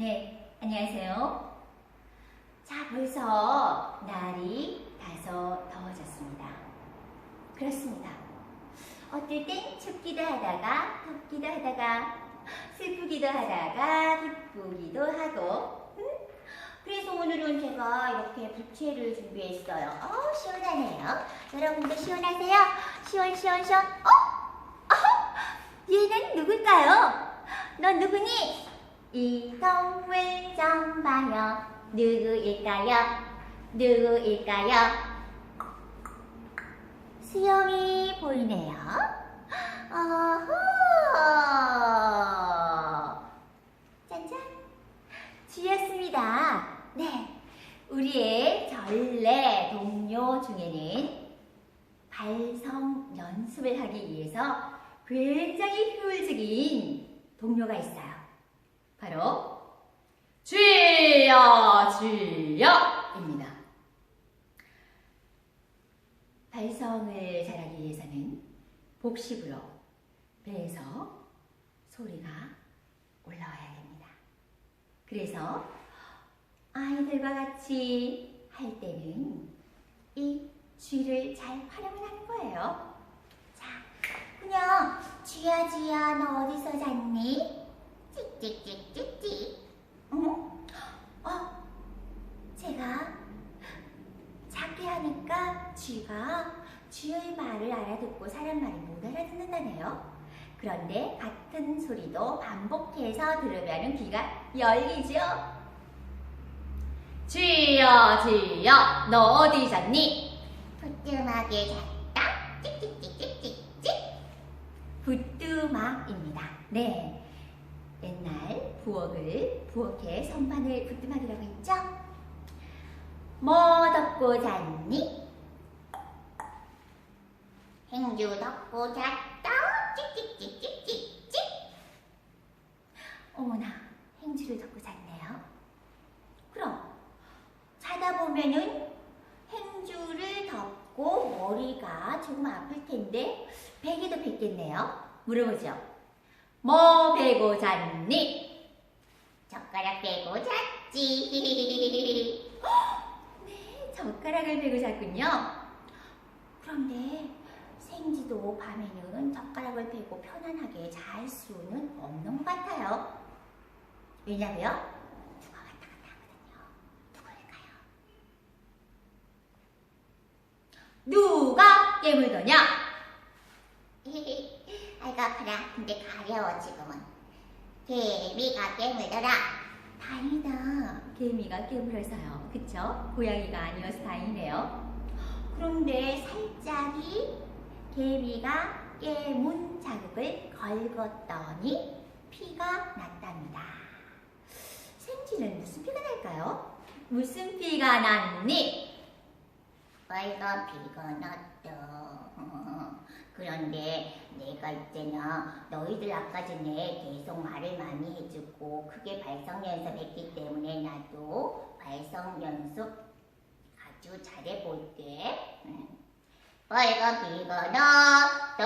네, 안녕하세요. 자, 벌써 날이 다소 더워졌습니다. 그렇습니다. 어떨 땐 춥기도 하다가, 덥기도 하다가, 슬프기도 하다가, 기쁘기도 하고, 음? 그래서 오늘은 제가 이렇게 부채를 준비했어요. 어, 시원하네요. 여러분도 시원하세요? 시원, 시원, 시원. 어? 어? 얘는 누굴까요? 넌 누구니? 이 동물 좀 봐요. 누구일까요? 누구일까요? 수영이 보이네요. 어허. 짠짠. 쥐였습니다. 네. 우리의 전래 동료 중에는 발성 연습을 하기 위해서 굉장히 효율적인 동료가 있어요. 바로 쥐야 쥐야입니다. 발성을 잘하기 위해서는 복식으로 배에서 소리가 올라와야 됩니다. 그래서 아이들과 같이 할 때는 이 쥐를 잘 활용을 하는 거예요. 자, 그냥 쥐야 쥐야 너 어디서 잤니? 찍찍찍찍찍. 응? 어? 제가 작게 하니까 쥐가 쥐의 말을 알아듣고 사람 말을 못 알아듣는다네요. 그런데 같은 소리도 반복해서 들으면 귀가 열리죠. 쥐야 쥐야 너 어디 잤니? 부뚜막에 잤다. 찍찍찍찍찍찍. 부뚜막입니다. 네. 부엌을 부엌에 선반을 부뚜막이라고 했죠? 뭐 덮고 잤니? 행주 덮고 잤다. 찍찍찍찍찍찍. 어머나, 행주를 덮고 잤네요. 그럼 자다 보면은 행주를 덮고 머리가 조금 아플 텐데 베개도 뱉겠네요. 물어보죠. 뭐 베고 잤니? 잤지. 네, 젓가락을 베고 잤군요. 그런데 생지도 밤에는 젓가락을 베고 편안하게 잘 수는 없는 것 같아요. 왜냐고요? 누가 왔다 갔다 하거든요. 누구일까요? 누가 깨물더냐? 아이고 아파라. 근데 가려워 지금은. 개미가 깨물더라. 다행이다. 개미가 깨물어서요. 그쵸? 고양이가 아니어서 다행이네요. 그런데 살짝이 개미가 깨문 자국을 걸었더니 피가 났답니다. 생쥐는 무슨 피가 날까요? 무슨 피가 났니? 빨간 피가 났다. 그런데 내가 있잖아 너희들 아까 전에 계속 말을 많이 해주고 크게 발성 연습했기 때문에 나도 발성 연습 아주 잘해볼게 응. 빨간 피가 났다